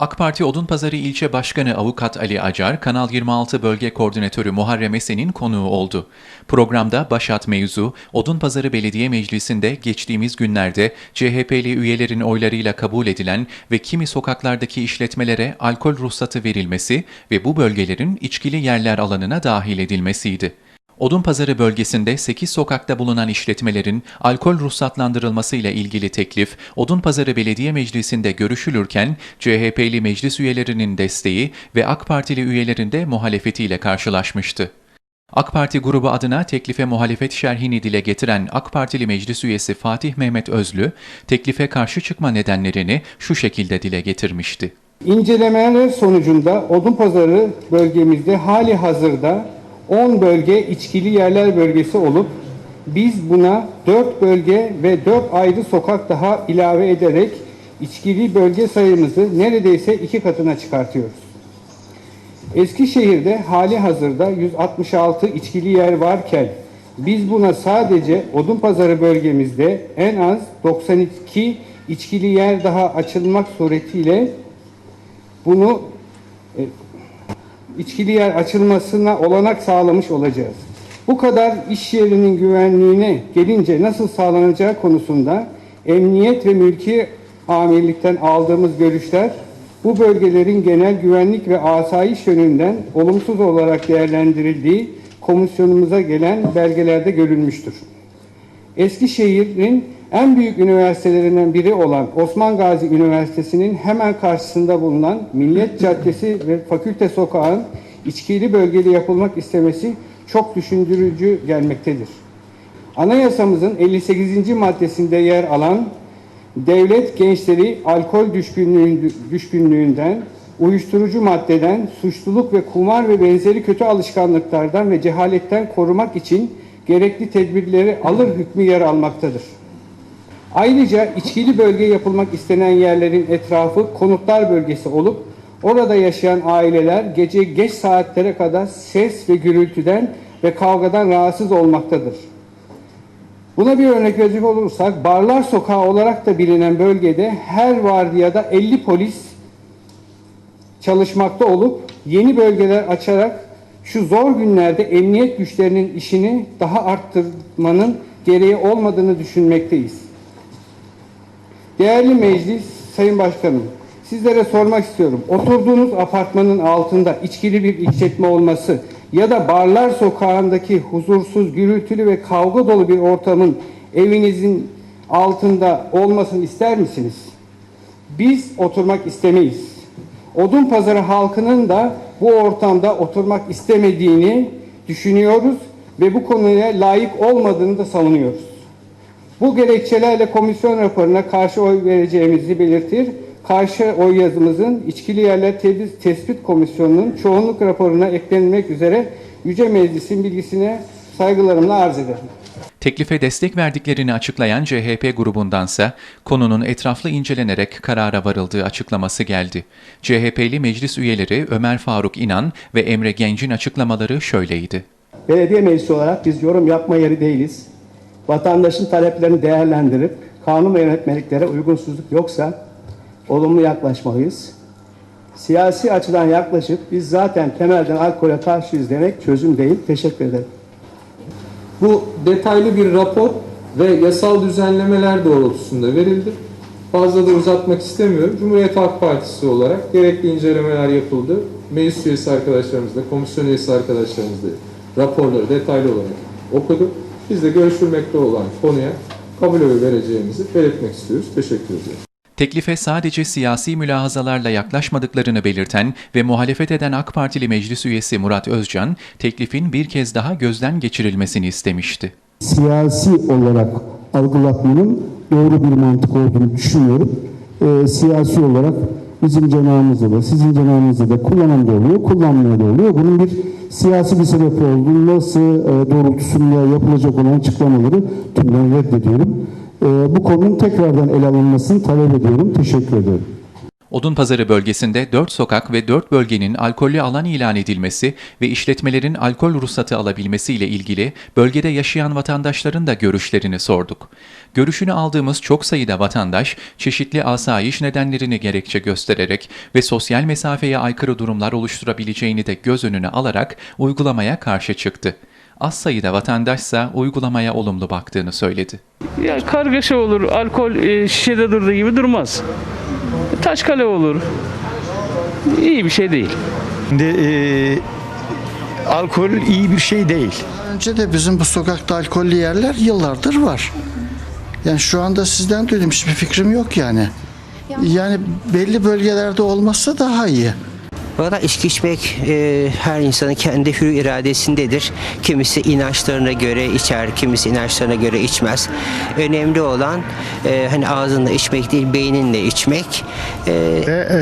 AK Parti Odunpazarı İlçe Başkanı Avukat Ali Acar, Kanal 26 Bölge Koordinatörü Muharrem Esen'in konuğu oldu. Programda başat mevzu, Odunpazarı Belediye Meclisi'nde geçtiğimiz günlerde CHP'li üyelerin oylarıyla kabul edilen ve kimi sokaklardaki işletmelere alkol ruhsatı verilmesi ve bu bölgelerin içkili yerler alanına dahil edilmesiydi. Odunpazarı bölgesinde 8 sokakta bulunan işletmelerin alkol ruhsatlandırılması ile ilgili teklif Odunpazarı Belediye Meclisi'nde görüşülürken CHP'li meclis üyelerinin desteği ve AK Partili üyelerin de muhalefetiyle karşılaşmıştı. AK Parti grubu adına teklife muhalefet şerhini dile getiren AK Partili meclis üyesi Fatih Mehmet Özlü, teklife karşı çıkma nedenlerini şu şekilde dile getirmişti. İncelemeler sonucunda Odunpazarı bölgemizde hali hazırda 10 bölge içkili yerler bölgesi olup biz buna 4 bölge ve 4 ayrı sokak daha ilave ederek içkili bölge sayımızı neredeyse iki katına çıkartıyoruz. Eskişehir'de hali hazırda 166 içkili yer varken biz buna sadece Odunpazarı bölgemizde en az 92 içkili yer daha açılmak suretiyle bunu e, içkili yer açılmasına olanak sağlamış olacağız. Bu kadar iş yerinin güvenliğine gelince nasıl sağlanacağı konusunda emniyet ve mülki amirlikten aldığımız görüşler bu bölgelerin genel güvenlik ve asayiş yönünden olumsuz olarak değerlendirildiği komisyonumuza gelen belgelerde görülmüştür. Eskişehir'in en büyük üniversitelerinden biri olan Osman Gazi Üniversitesi'nin hemen karşısında bulunan Milliyet Caddesi ve Fakülte Sokağı'nın içkili bölgeli yapılmak istemesi çok düşündürücü gelmektedir. Anayasamızın 58. maddesinde yer alan devlet gençleri alkol düşkünlüğün- düşkünlüğünden, uyuşturucu maddeden, suçluluk ve kumar ve benzeri kötü alışkanlıklardan ve cehaletten korumak için gerekli tedbirleri alır hükmü yer almaktadır. Ayrıca içkili bölge yapılmak istenen yerlerin etrafı konutlar bölgesi olup orada yaşayan aileler gece geç saatlere kadar ses ve gürültüden ve kavgadan rahatsız olmaktadır. Buna bir örnek verecek olursak Barlar Sokağı olarak da bilinen bölgede her vardiyada 50 polis çalışmakta olup yeni bölgeler açarak şu zor günlerde emniyet güçlerinin işini daha arttırmanın gereği olmadığını düşünmekteyiz. Değerli meclis, sayın başkanım, sizlere sormak istiyorum. Oturduğunuz apartmanın altında içkili bir işletme olması ya da barlar sokağındaki huzursuz, gürültülü ve kavga dolu bir ortamın evinizin altında olmasını ister misiniz? Biz oturmak istemeyiz. Odun pazarı halkının da bu ortamda oturmak istemediğini düşünüyoruz ve bu konuya layık olmadığını da savunuyoruz. Bu gerekçelerle komisyon raporuna karşı oy vereceğimizi belirtir. Karşı oy yazımızın İçkili Yerler Tespit Komisyonu'nun çoğunluk raporuna eklenmek üzere Yüce Meclis'in bilgisine saygılarımla arz ederim. Teklife destek verdiklerini açıklayan CHP grubundansa konunun etraflı incelenerek karara varıldığı açıklaması geldi. CHP'li meclis üyeleri Ömer Faruk İnan ve Emre Genc'in açıklamaları şöyleydi. Belediye meclisi olarak biz yorum yapma yeri değiliz. Vatandaşın taleplerini değerlendirip kanun ve yönetmeliklere uygunsuzluk yoksa olumlu yaklaşmalıyız. Siyasi açıdan yaklaşıp biz zaten temelden alkole karşıyız demek çözüm değil. Teşekkür ederim. Bu detaylı bir rapor ve yasal düzenlemeler doğrultusunda verildi. Fazla da uzatmak istemiyorum. Cumhuriyet Halk Partisi olarak gerekli incelemeler yapıldı. Meclis üyesi arkadaşlarımızla, komisyon üyesi arkadaşlarımızla raporları detaylı olarak okuduk. Biz de görüşülmekte olan konuya kabul vereceğimizi belirtmek istiyoruz. Teşekkür ediyorum. Teklife sadece siyasi mülahazalarla yaklaşmadıklarını belirten ve muhalefet eden AK Partili meclis üyesi Murat Özcan, teklifin bir kez daha gözden geçirilmesini istemişti. siyasi olarak algılatmanın doğru bir mantık olduğunu düşünüyorum. Ee, siyasi olarak bizim cenahımızda da, sizin cenahınızda da kullanan da oluyor, kullanmayan da oluyor. Bunun bir siyasi bir sebebi olduğunu e, doğrultusunda yapılacak olan açıklamaları tümden reddediyorum. Ee, bu konunun tekrardan ele alınmasını talep ediyorum. Teşekkür ederim. Odunpazarı bölgesinde 4 sokak ve 4 bölgenin alkollü alan ilan edilmesi ve işletmelerin alkol ruhsatı alabilmesi ile ilgili bölgede yaşayan vatandaşların da görüşlerini sorduk. Görüşünü aldığımız çok sayıda vatandaş çeşitli asayiş nedenlerini gerekçe göstererek ve sosyal mesafeye aykırı durumlar oluşturabileceğini de göz önüne alarak uygulamaya karşı çıktı. Az sayıda vatandaşsa uygulamaya olumlu baktığını söyledi. Ya kargaşa olur. Alkol e, şişede durduğu gibi durmaz. Taşkale olur. İyi bir şey değil. Şimdi e, alkol iyi bir şey değil. Önce de bizim bu sokakta alkollü yerler yıllardır var. Yani şu anda sizden duydum hiçbir fikrim yok yani. Yani belli bölgelerde olmazsa daha iyi. Valla içki içmek e, her insanın kendi hür iradesindedir. Kimisi inançlarına göre içer, kimisi inançlarına göre içmez. Önemli olan e, hani ağzınla içmek değil, beyninle içmek. E, ve e,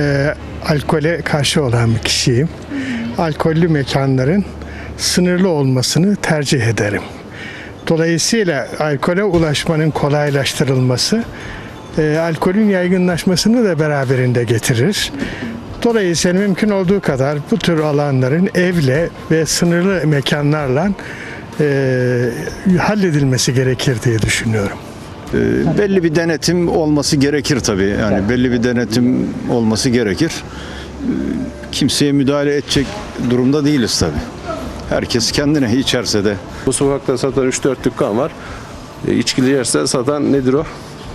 alkole karşı olan bir kişiyim. Alkollü mekanların sınırlı olmasını tercih ederim. Dolayısıyla alkole ulaşmanın kolaylaştırılması e, alkolün yaygınlaşmasını da beraberinde getirir. Dolayısıyla mümkün olduğu kadar bu tür alanların evle ve sınırlı mekanlarla e, halledilmesi gerekir diye düşünüyorum. E, belli bir denetim olması gerekir tabii. Yani belli bir denetim olması gerekir. E, kimseye müdahale edecek durumda değiliz tabii. Herkes kendine içerse de Bu sokakta satan 3-4 dükkan var. E, içkili yerse satan nedir o?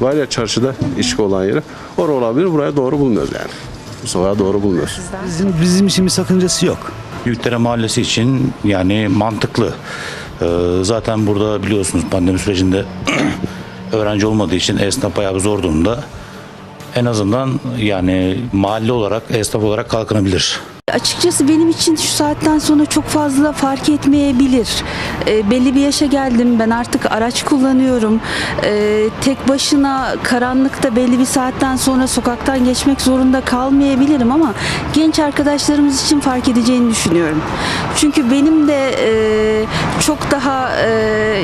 Var ya çarşıda içki olan yeri. Orada olabilir. Buraya doğru bulmuyoruz yani. Bu sokağa doğru bulmuyoruz. Bizim, bizim için bir sakıncası yok. Büyükdere Mahallesi için yani mantıklı. Ee, zaten burada biliyorsunuz pandemi sürecinde öğrenci olmadığı için esnaf bayağı bir zor durumda. En azından yani mahalle olarak, esnaf olarak kalkınabilir. Açıkçası benim için şu saatten sonra çok fazla fark etmeyebilir. E, belli bir yaşa geldim. Ben artık araç kullanıyorum. E, tek başına karanlıkta belli bir saatten sonra sokaktan geçmek zorunda kalmayabilirim ama genç arkadaşlarımız için fark edeceğini düşünüyorum. Çünkü benim de e, çok daha e,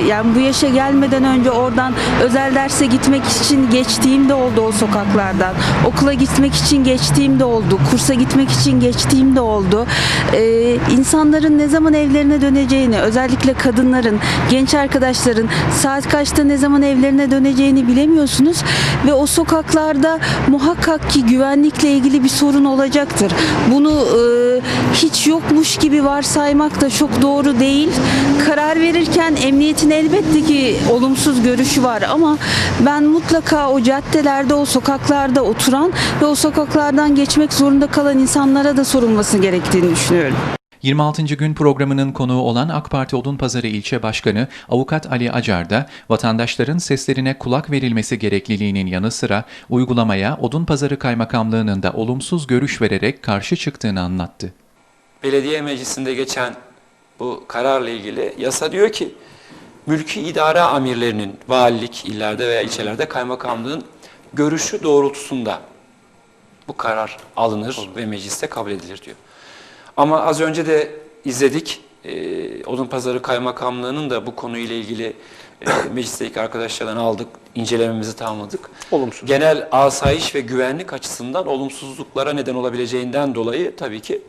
yani bu yaşa gelmeden önce oradan özel derse gitmek için geçtiğim de oldu o sokaklardan. Okula gitmek için geçtiğim de oldu. Kursa gitmek için geçtiğim de oldu. Ee, insanların ne zaman evlerine döneceğini, özellikle kadınların, genç arkadaşların saat kaçta ne zaman evlerine döneceğini bilemiyorsunuz ve o sokaklarda muhakkak ki güvenlikle ilgili bir sorun olacaktır. Bunu e, hiç yokmuş gibi varsaymak da çok doğru değil. Karar verirken emniyetin elbette ki olumsuz görüşü var ama ben mutlaka o caddelerde, o sokaklarda oturan ve o sokaklardan geçmek zorunda kalan insanlara da sorulması gerektiğini düşünüyorum. 26. gün programının konuğu olan AK Parti Odunpazarı İlçe Başkanı Avukat Ali Acar da vatandaşların seslerine kulak verilmesi gerekliliğinin yanı sıra uygulamaya Odunpazarı Kaymakamlığı'nın da olumsuz görüş vererek karşı çıktığını anlattı. belediye meclisinde geçen bu kararla ilgili yasa diyor ki mülki idare amirlerinin valilik illerde veya ilçelerde kaymakamlığın görüşü doğrultusunda bu karar alınır ve mecliste kabul edilir diyor. Ama az önce de izledik. E, Odunpazarı Kaymakamlığı'nın da bu konuyla ilgili e, meclisteki arkadaşlardan aldık, incelememizi tamamladık. Olumsuz. Genel asayiş ve güvenlik açısından olumsuzluklara neden olabileceğinden dolayı tabii ki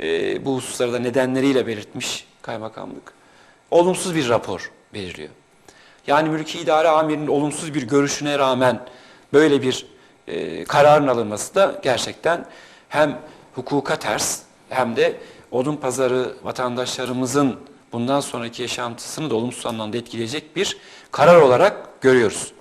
e, bu hususları da nedenleriyle belirtmiş kaymakamlık. Olumsuz bir rapor belirliyor. Yani mülki idare amirinin olumsuz bir görüşüne rağmen böyle bir e, kararın alınması da gerçekten hem hukuka ters hem de odun pazarı vatandaşlarımızın bundan sonraki yaşantısını da olumsuz anlamda etkileyecek bir karar olarak görüyoruz.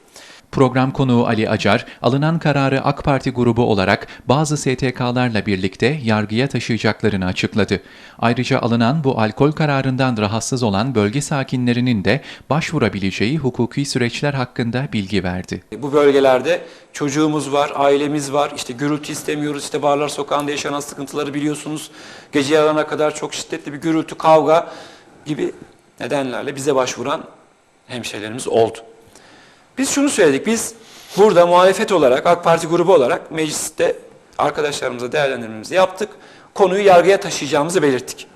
Program konuğu Ali Acar, alınan kararı AK Parti grubu olarak bazı STK'larla birlikte yargıya taşıyacaklarını açıkladı. Ayrıca alınan bu alkol kararından rahatsız olan bölge sakinlerinin de başvurabileceği hukuki süreçler hakkında bilgi verdi. Bu bölgelerde çocuğumuz var, ailemiz var, işte gürültü istemiyoruz, işte barlar sokağında yaşanan sıkıntıları biliyorsunuz. Gece yarana kadar çok şiddetli bir gürültü, kavga gibi nedenlerle bize başvuran hemşehrilerimiz oldu. Biz şunu söyledik, biz burada muhalefet olarak, AK Parti grubu olarak mecliste arkadaşlarımıza değerlendirmemizi yaptık. Konuyu yargıya taşıyacağımızı belirttik.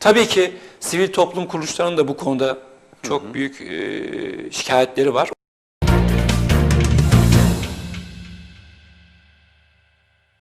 Tabii ki sivil toplum kuruluşlarının da bu konuda çok büyük e, şikayetleri var.